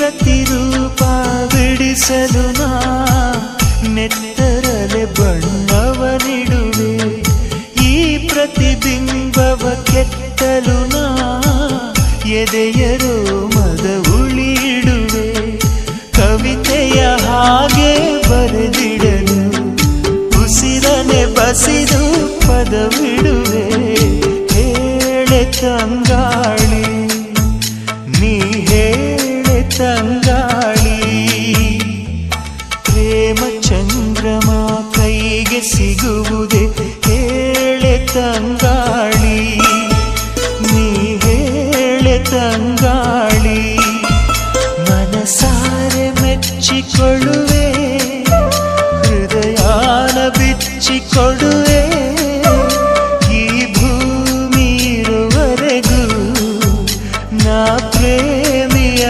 ಪ್ರತಿರೂಪ ಬಿಡಿಸಲು ನಾ ನೆತ್ತರಲೆ ಬಣ್ಣವನಿಡುವೆ ಈ ಪ್ರತಿಬಿಂಬವ ಕೆತ್ತಲು ನಾ ಎದೆಯರು ಮದ ಉಳಿಯಿಡುವೆ. ಕವಿತೆಯ ಹಾಗೆ ಬರೆದಿಡಲು ಉಸಿರನೆ ಬಸಿದು ಪದವಿಡುವೆ. ಹೇಳೆ ತಂಗಾಳ ಸಂಗಾಳಿ. ಪ್ರೇಮ ಚಂದ್ರಮ ಕೈಗೆ ಸಿಗುವುದೇ ಹೇಳೆ ತಂಗಾಳಿ. ನೀ ಹೇಳೆ ತಂಗಾಳಿ. ಮನಸಾರೆ ಮೆಚ್ಚಿಕೊಳ್ಳುವೆ. ಹೃದಯಾನ ಬಿಚ್ಚಿಕೊಡುವೆ ಈ ಭೂಮಿರುವರೆಗೂ ನಾ ಪ್ರೇಮಿಯ